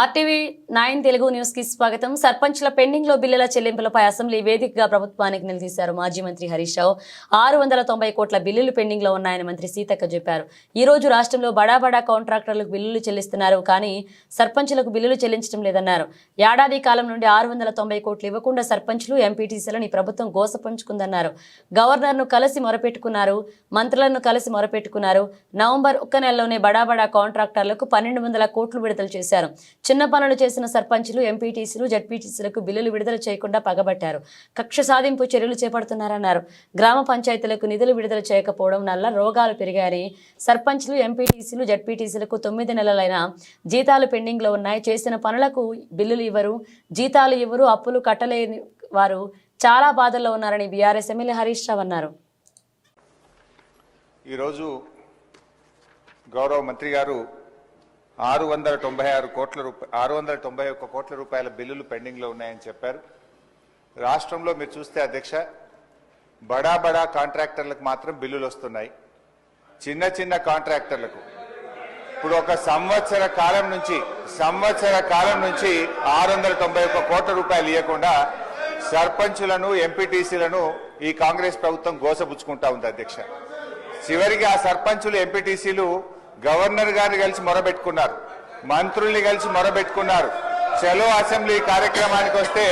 RTV nine Telugu న్యూస్కి స్వాగతం. సర్పంచ్ల పెండింగ్లో బిల్లుల చెల్లింపులపై అసెంబ్లీ వేదికగా ప్రభుత్వానికి నిలదీశారు మాజీ మంత్రి హరీష్ రావు. ఆరు వందల తొంభై కోట్ల బిల్లులు పెండింగ్లో ఉన్నాయని మంత్రి సీతక్క చెప్పారు. ఈ రోజు రాష్ట్రంలో బడా బడా కాంట్రాక్టర్లకు బిల్లులు చెల్లిస్తున్నారు కానీ సర్పంచులకు బిల్లులు చెల్లించడం లేదన్నారు. ఏడాది కాలం నుండి ఆరు వందల తొంభై కోట్లు ఇవ్వకుండా సర్పంచులు ఎంపీటీసీలను ఈ ప్రభుత్వం గోసపుంచుకుందన్నారు. గవర్నర్ను కలిసి మొరపెట్టుకున్నారు మంత్రులను కలిసి మొరపెట్టుకున్నారు. నవంబర్ ఒక్క నెలలోనే బడా బడా కాంట్రాక్టర్లకు పన్నెండు వందల కోట్లు విడుదల చేశారు. చిన్న పనులు చేసిన సర్పంచులు ఎంపీటీసీలు జడ్పీటీసీలకు బిల్లులు విడుదల చేయకుండా పగబట్టారు. కక్ష సాధింపు చర్యలు చేపడుతున్నారన్నారు. గ్రామ పంచాయతీలకు నిధులు విడుదల చేయకపోవడం వల్ల రోగాలు పెరిగాయని సర్పంచ్లు ఎంపీటీసీలు జడ్పీటీసీలకు తొమ్మిది నెలలైన జీతాలు పెండింగ్లో ఉన్నాయి. చేసిన పనులకు బిల్లులు ఇవ్వరు. జీతాలు ఇవ్వరు అప్పులు కట్టలేని వారు చాలా బాధల్లో ఉన్నారని బీఆర్ఎస్ ఎమ్మెల్యే హరీష్ రావు అన్నారు. ఈరోజు గౌరవ మంత్రి గారు ఆరు వందల తొంభై ఆరు కోట్ల రూపాయ ఆరు వందల తొంభై ఒక్క కోట్ల రూపాయల బిల్లులు పెండింగ్లో ఉన్నాయని చెప్పారు. రాష్ట్రంలో మీరు చూస్తే అధ్యక్ష బడా బడా కాంట్రాక్టర్లకు మాత్రం బిల్లులు వస్తున్నాయి. చిన్న చిన్న కాంట్రాక్టర్లకు. ఇప్పుడు ఒక సంవత్సర కాలం నుంచి సంవత్సర కాలం నుంచి ఆరు వందల తొంభై ఒక్క కోట్ల రూపాయలు ఇవ్వకుండా సర్పంచులను ఎంపీటీసీలను ఈ కాంగ్రెస్ ప్రభుత్వం గోసపుచ్చుకుంటా ఉంది అధ్యక్ష. చివరికి ఆ సర్పంచులు ఎంపీటీసీలు గవర్నర్ గారిని కలిసి మొరబెట్టుకున్నారు. మంత్రుల్ని కలిసి మొరబెట్టుకున్నారు. సెలవు అసెంబ్లీ కార్యక్రమానికి వస్తే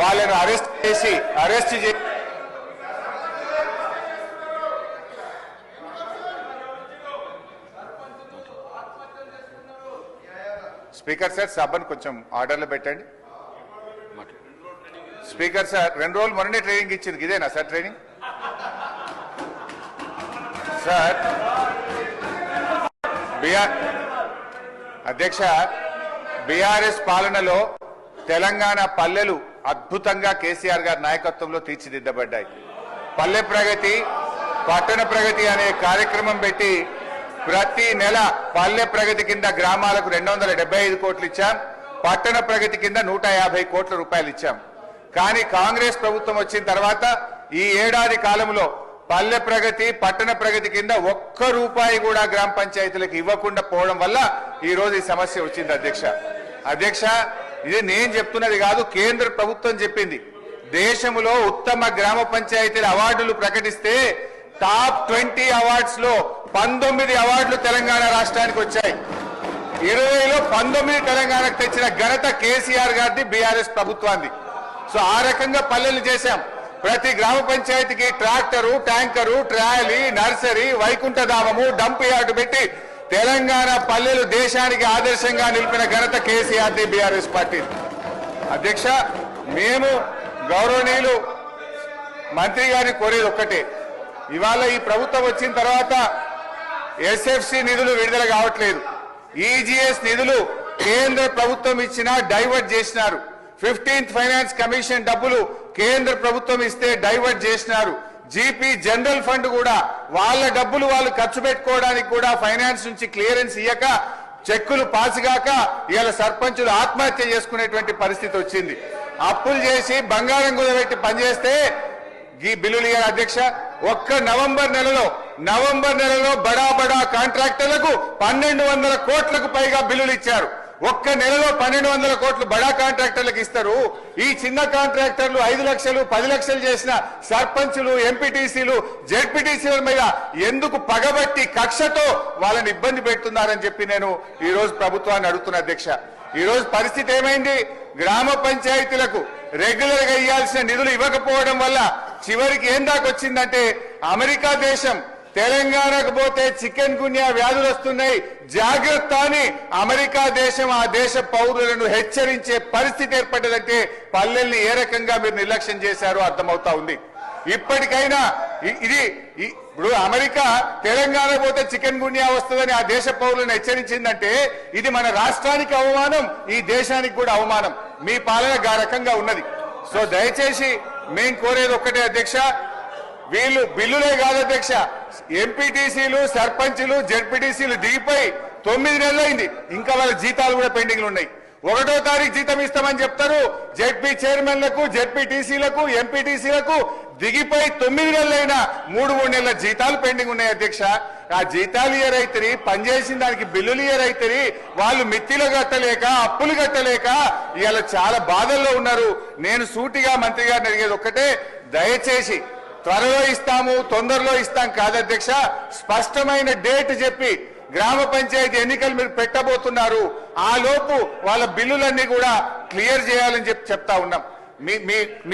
వాళ్ళను అరెస్ట్ చేసి అరెస్ట్ చేసి స్పీకర్ సార్ సభను కొంచెం ఆర్డర్లో పెట్టండి. స్పీకర్ సార్ రెండు రోజులు మొన్ననే ట్రైనింగ్ ఇచ్చింది. ఇదేనా సార్ ట్రైనింగ్? సార్ బిఆర్ అధ్యక్ష బీఆర్ఎస్ పాలనలో తెలంగాణ పల్లెలు అద్భుతంగా కేసీఆర్ గారి నాయకత్వంలో తీర్చిదిద్దబడ్డాయి. పల్లె ప్రగతి పట్టణ ప్రగతి అనే కార్యక్రమం పెట్టి ప్రతి నెల పల్లె ప్రగతి కింద గ్రామాలకు రెండు వందల ఐదు కోట్లు ఇచ్చాం. పట్టణ ప్రగతి కింద నూట యాభై కోట్ల రూపాయలు ఇచ్చాం. కానీ కాంగ్రెస్ ప్రభుత్వం వచ్చిన తర్వాత ఈ ఏడాది కాలంలో పల్లె ప్రగతి పట్టణ ప్రగతి కింద ఒక్క రూపాయి కూడా గ్రామ పంచాయతీలకు ఇవ్వకుండా పోవడం వల్ల ఈరోజు ఈ సమస్య వచ్చింది అధ్యక్ష. అధ్యక్ష ఇది నేను చెప్తున్నది కాదు కేంద్ర ప్రభుత్వం చెప్పింది. దేశంలో ఉత్తమ గ్రామ పంచాయతీల అవార్డులు ప్రకటిస్తే టాప్ ట్వంటీ అవార్డ్స్లో పంతొమ్మిది అవార్డులు తెలంగాణ రాష్ట్రానికి వచ్చాయి. ఇరవైలో పంతొమ్మిది తెలంగాణకు తెచ్చిన ఘనత కేసీఆర్ గారిది బీఆర్ఎస్ ప్రభుత్వాన్ని సో ఆ రకంగా పల్లెలు చేశాం. ప్రతి గ్రామ పంచాయతీకి ట్రాక్టరు ట్యాంకరు ట్రాలీ నర్సరీ వైకుంఠధామము డంప్ యార్డు పెట్టి తెలంగాణ పల్లెలు దేశానికి ఆదర్శంగా నిలిపిన ఘనత కేసీఆర్ బీఆర్ఎస్ పార్టీ. అధ్యక్ష మేము గౌరవనీయులు మంత్రి గారిని కోరేది ఒక్కటే. ఇవాళ ఈ ప్రభుత్వం వచ్చిన తర్వాత ఎస్ఎఫ్సి నిధులు విడుదల కావట్లేదు. ఈజీఎస్ నిధులు కేంద్ర ప్రభుత్వం ఇచ్చినా డైవర్ట్ చేసినారు. ఫిఫ్టీన్త్ ఫైనాన్స్ కమిషన్ డబ్బులు కేంద్ర ప్రభుత్వం ఇస్తే డైవర్ట్ చేసినారు. జీపీ జనరల్ ఫండ్ కూడా వాళ్ళ డబ్బులు వాళ్ళు ఖర్చు పెట్టుకోవడానికి కూడా ఫైనాన్స్ నుంచి క్లియరెన్స్ ఇయ్యక చెక్కులు పాసుగాక ఇవాళ సర్పంచులు ఆత్మహత్య చేసుకునేటువంటి పరిస్థితి వచ్చింది. అప్పులు చేసి బంగారం కుదబెట్టి పనిచేస్తే ఈ బిల్లులు ఇయ్యారు అధ్యక్ష. ఒక్క నవంబర్ నెలలో నవంబర్ నెలలో బడా బడా కాంట్రాక్టర్లకు పన్నెండు వందల కోట్లకు పైగా బిల్లులు ఇచ్చారు. ఒక్క నెలలో పన్నెండు వందల కోట్లు బడా కాంట్రాక్టర్లకు ఇస్తారు. ఈ చిన్న కాంట్రాక్టర్లు ఐదు లక్షలు పది లక్షలు చేసిన సర్పంచులు ఎంపీటీసీలు జెడ్పీటీసీల మీద ఎందుకు పగబట్టి కక్షతో వాళ్ళని ఇబ్బంది పెడుతున్నారని చెప్పి నేను ఈ రోజు ప్రభుత్వాన్ని అడుగుతున్నా అధ్యక్ష. ఈ రోజు పరిస్థితి ఏమైంది? గ్రామ పంచాయతీలకు రెగ్యులర్గా ఇవ్వాల్సిన నిధులు ఇవ్వకపోవడం వల్ల చివరికి ఏం అమెరికా దేశం తెలంగాణకు పోతే చికెన్ గున్యా వ్యాధులు వస్తున్నాయి. జాగ్రత్త అని అమెరికా దేశం ఆ దేశ పౌరులను హెచ్చరించే పరిస్థితి ఏర్పడ్డదంటే పల్లెల్ని ఏ రకంగా మీరు నిర్లక్ష్యం చేశారో అర్థమవుతా ఉంది. ఇప్పటికైనా ఇది ఇప్పుడు అమెరికా తెలంగాణ పోతే చికెన్ గున్యా వస్తుందని ఆ దేశ పౌరులను హెచ్చరించిందంటే ఇది మన రాష్ట్రానికి అవమానం ఈ దేశానికి కూడా అవమానం. మీ పాలన గా రకంగా ఉన్నది. సో దయచేసి మేం కోరేది ఒక్కటే అధ్యక్ష వీళ్ళు బిల్లులే కాదు అధ్యక్ష ఎంపీటీసీలు సర్పంచులు జడ్పీటీసీలు దిగిపోయి తొమ్మిది నెలలైంది. ఇంకా వాళ్ళ జీతాలు కూడా పెండింగ్లు ఉన్నాయి. ఒకటో తారీఖు జీతం ఇస్తామని చెప్తారు. జడ్పీ చైర్మన్లకు జెడ్పీ టీసీలకు ఎంపీటీసీలకు దిగిపోయి తొమ్మిది నెలలైనా మూడు మూడు నెలల జీతాలు పెండింగ్ ఉన్నాయి అధ్యక్ష. ఆ జీతాలు ఇయర్ అయితేరి పనిచేసిన దానికి బిల్లులు ఇయర్ వాళ్ళు మిత్తిలో కట్టలేక అప్పులు కట్టలేక ఇవాళ చాలా బాధల్లో ఉన్నారు. నేను సూటిగా మంత్రి గారిని అడిగేది ఒక్కటే దయచేసి త్వరలో ఇస్తాము తొందరలో ఇస్తాం కాదు అధ్యక్ష. స్పష్టమైన డేట్ చెప్పి గ్రామ పంచాయతీ ఎన్నికలు మీరు పెట్టబోతున్నారు. ఆ లోపు వాళ్ళ బిల్లులన్నీ కూడా క్లియర్ చేయాలని చెప్పి చెప్తా ఉన్నాం. మీ మీ మీ